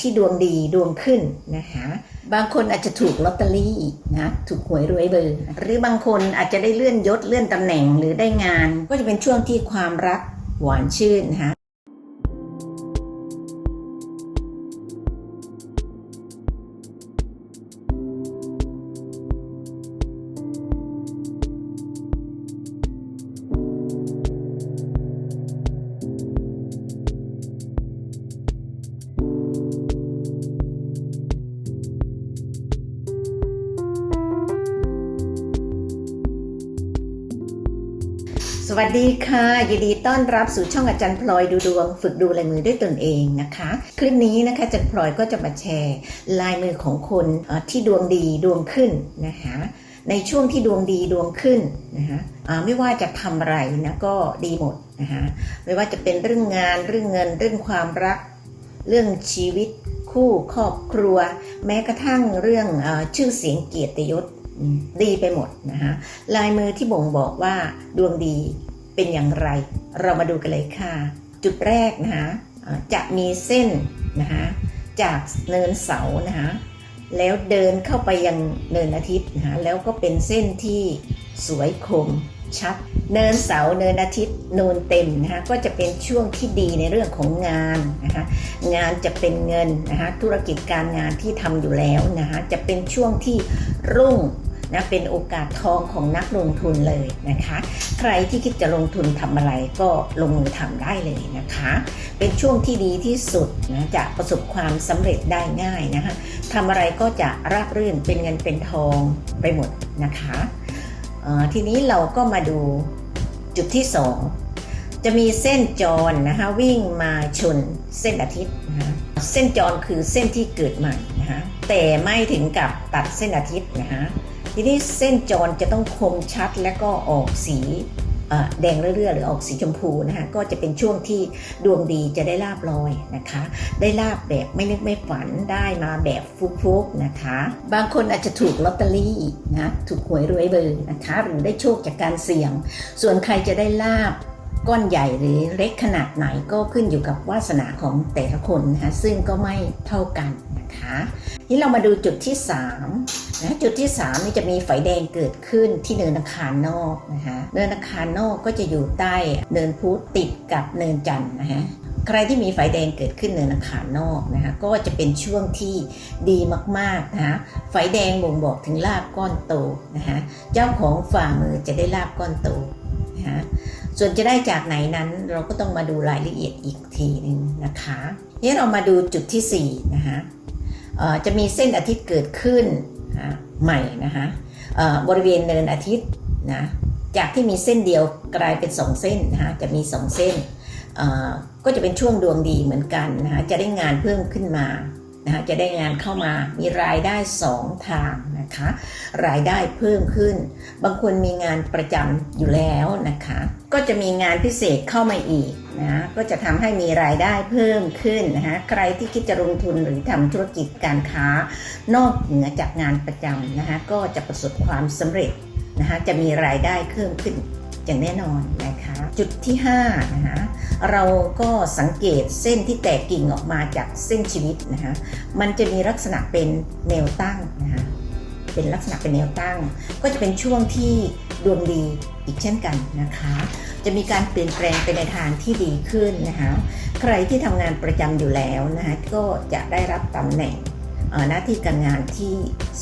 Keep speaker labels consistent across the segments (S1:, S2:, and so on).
S1: ที่ดวงดีดวงขึ้นนะคะบางคนอาจจะถูกลอตเตอรี่นะถูกหวยรวยเบอร์หรือบางคนอาจจะได้เลื่อนยศเลื่อนตำแหน่งหรือได้งาน ก็จะเป็นช่วงที่ความรักหวานชื่นนะคะ สวัสดีค่ะ ยินดีต้อนรับสู่ช่องอาจารย์พลอยดูดวง ฝึกดูลายมือด้วยตนเองนะคะ คลิปนี้นะคะอาจารย์พลอยก็จะมาแชร์ลายมือของคนที่ดวงดีดวงขึ้นนะคะในช่วงที่ดวงดีดวงขึ้นนะคะไม่ว่าจะทำอะไรนะก็ดีหมดนะคะไม่ว่าจะเป็นเรื่องงานเรื่องเงินเรื่องความรัก เรื่องชีวิตคู่ครอบครัว แม้กระทั่งเรื่องอชื่อเสียงเกียรติยศ ดีไปหมดนะคะลายมือที่บ่งบอกว่าดวงดีเป็นอย่างไร เรามาดูกันเลยค่ะ จุดแรกนะคะจะมีเส้นนะคะจากเนินเสานะคะแล้วเดินเข้าไปยังเนินอาทิตย์นะคะแล้วก็เป็นเส้นที่สวยคมชัด เนินเสาเนินอาทิตย์นูนเต็มนะคะก็จะเป็นช่วงที่ดีในเรื่องของงานนะคะงานจะเป็นเงินนะคะธุรกิจการงานที่ทำอยู่แล้วนะคะจะเป็นช่วงที่รุ่ง นะเป็นโอกาสทองของนักลงทุนเลยนะคะ ใครที่คิดจะลงทุนทำอะไรก็ลงมือทำได้เลยนะคะ เป็นช่วงที่ดีที่สุดนะจะประสบความสำเร็จได้ง่ายนะคะทำอะไรก็จะราบรื่นเป็นเงินเป็นทองไปหมดนะคะทีนี้เราก็มาดูจุดที่สองจะมีเส้นจรนะคะวิ่งมาชนเส้นอาทิตย์นะคะเส้นจรคือเส้นที่เกิดใหม่นะคะแต่ไม่ถึงกับตัดเส้นอาทิตย์นะคะ ทีนี้เส้นจรจะต้องคมชัดและก็ออกสีแดงเรื่อยๆหรือออกสีชมพูนะคะก็จะเป็นช่วงที่ดวงดีจะได้ลาบลอยนะคะ ได้ลาบแบบไม่นึกไม่ฝันได้มาแบบฟุกๆนะคะ บางคนอาจจะถูกลอตเตอรี่นะถูกหวยรวยเบอร์นะคะ หรือได้โชคจากการเสี่ยง ส่วนใครจะได้ลาบ ก้อนใหญ่หรือเล็กขนาดไหนก็ขึ้นอยู่กับวาสนาของแต่ละคนนะคะซึ่งก็ไม่เท่ากันนะคะนี่เรามาดูจุดที่3นะจุดที่ 3 นี่จะมีไฟแดงเกิดขึ้นที่เนินอาคารนอกนะคะเนินอาคารนอกก็จะอยู่ใต้เนินพุธติดกับเนินจันทร์นะคะใครที่มีไฟแดงเกิดขึ้นเนินอาคารนอกนะคะก็จะเป็นช่วงที่ดีมากๆนะคะไฟแดงบ่งบอกถึงลาบก้อนโตนะคะเจ้าของฝ่ามือจะได้ลาบก้อนโตนะคะ ส่วนจะได้จากไหนนั้นเราก็ต้องมาดูรายละเอียดอีกทีหนึ่งนะคะนี่เรามาดูจุดที่4นะคะเอ่อจะมีเส้นอาทิตย์เกิดขึ้นใหม่นะคะเอ่อบริเวณเนินอาทิตย์นะจากที่มีเส้นเดียวกลายเป็น 2 เส้นนะคะจะมี 2 เส้นเอ่อก็จะเป็นช่วงดวงดีเหมือนกันนะคะจะได้งานเพิ่มขึ้นมา นะคะจะได้งานเข้ามามีรายได้ 2 ทางนะคะ รายได้เพิ่มขึ้น บางคนมีงานประจำอยู่แล้วนะคะ ก็จะมีงานพิเศษเข้ามาอีกนะก็จะทำให้มีรายได้เพิ่มขึ้นนะคะใครที่คิดจะลงทุนหรือทำธุรกิจการค้า นอกเหนือจากงานประจำนะคะก็จะประสบความสำเร็จนะคะจะมีรายได้เพิ่มขึ้น อย่างแน่นอนนะคะ จุดที่5นะคะเราก็สังเกตเส้นที่แตกกิ่งออกมาจากเส้นชีวิตนะคะมันจะมีลักษณะเป็นแนวตั้งนะคะเป็นลักษณะเป็นแนวตั้ง ก็จะเป็นช่วงที่ดวงดีอีกเช่นกันนะคะ จะมีการเปลี่ยนแปลงไปในทางที่ดีขึ้นนะคะ ใครที่ทำงานประจำอยู่แล้วนะคะก็จะได้รับตำแหน่ง หน้าที่การงานที่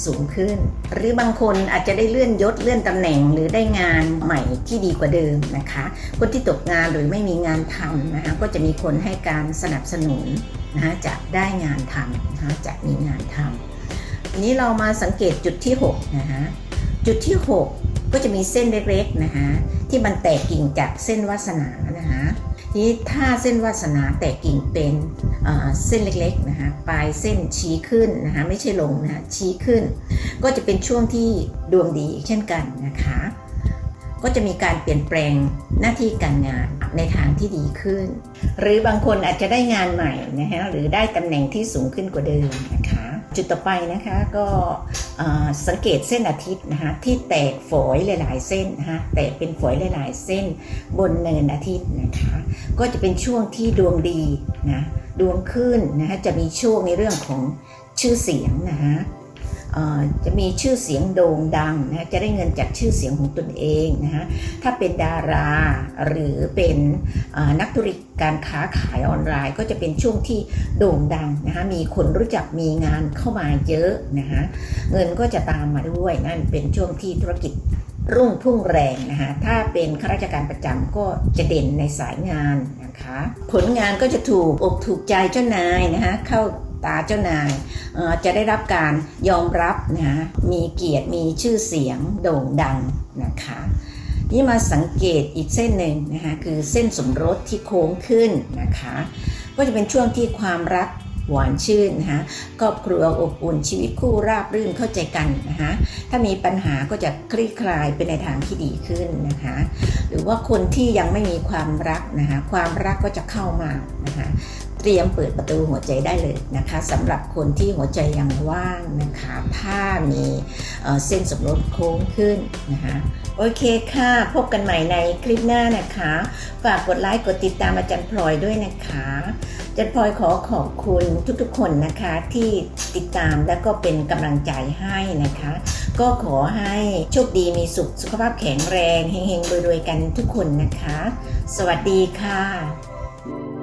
S1: สูงขึ้น หรือบางคนอาจจะได้เลื่อนยศเลื่อนตำแหน่งหรือได้งานใหม่ที่ดีกว่าเดิมนะคะ คนที่ตกงานหรือไม่มีงานทำนะคะก็จะมีคนให้การสนับสนุนนะคะจะได้งานทำนะคะจะมีงานทำนี้เรามาสังเกตจุดที่6นะคะจุดที่ 6 ก็จะมีเส้นเล็กๆนะคะที่มันแตกกิ่งจากเส้นวาสนานะคะทีนี้ถ้าเส้นวาสนาแตกกิ่งเป็นเส้นเล็กๆนะคะปลายเส้นชี้ขึ้นนะคะไม่ใช่ลงนะคะชี้ขึ้น ก็จะเป็นช่วงที่ดวงดีอีกเช่นกันนะคะก็จะมีการเปลี่ยนแปลงหน้าที่การงานในทางที่ดีขึ้น หรือบางคนอาจจะได้งานใหม่นะคะหรือได้ตำแหน่งที่สูงขึ้นกว่าเดิมนะคะ จุดต่อไปนะคะก็สังเกตเส้นอาทิตย์นะคะที่แตกฝอยหลาย ๆ เส้นนะคะแตกเป็นฝอยหลาย ๆ เส้นบนเนินอาทิตย์นะคะก็จะเป็นช่วงที่ดวงดีนะดวงขึ้นนะคะจะมีช่วงในเรื่องของชื่อเสียงนะคะ จะมีชื่อเสียงโด่งดังนะฮะจะได้เงินจากชื่อเสียงของตนเองนะฮะถ้าเป็นดาราหรือเป็นนักธุรกิจการค้าขายออนไลน์ ก็จะเป็นช่วงที่โด่งดังนะฮะมีคนรู้จักมีงานเข้ามาเยอะนะฮะเงินก็จะตามมาด้วยนั่นเป็นช่วงที่ธุรกิจรุ่งพุ่งแรงนะคะถ้าเป็นข้าราชการประจำก็จะเด่นในสายงานนะคะ ผลงานก็จะถูกอกถูกใจเจ้านายนะคะเข้า ตาเจ้านายจะได้รับการยอมรับนะคะมีเกียรติมีชื่อเสียงโด่งดังนะคะนี่มาสังเกตอีกเส้นหนึ่งนะคะคือเส้นสมรสที่โค้งขึ้นนะคะ ก็จะเป็นช่วงที่ความรักหวานชื่นนะคะครอบครัวอบอุ่นชีวิตคู่ราบรื่นเข้าใจกันนะคะถ้ามีปัญหาก็จะคลี่คลายไปในทางที่ดีขึ้นนะคะหรือว่าคนที่ยังไม่มีความรักนะคะความรักก็จะเข้ามานะคะ รียมเปิดประตูหัวใจได้เลยนะคะสำหรับคนที่หัวใจยังว่างนะคะถ้ามีเเส้นสมรสโค้งขึ้นนะคะโอเคค่ะ พบกันใหม่ในคลิปหน้านะคะ ฝากกดไลค์กดติดตามอาจารย์พลอยด้วยนะคะอาจารย์พลอยขอขอบคุณทุกๆคนนะคะที่ติดตามและก็เป็นกำลังใจให้นะคะ ก็ขอให้โชคดีมีสุขสุขภาพแข็งแรงเฮงๆรวยๆกันทุกคนนะคะ สวัสดีค่ะ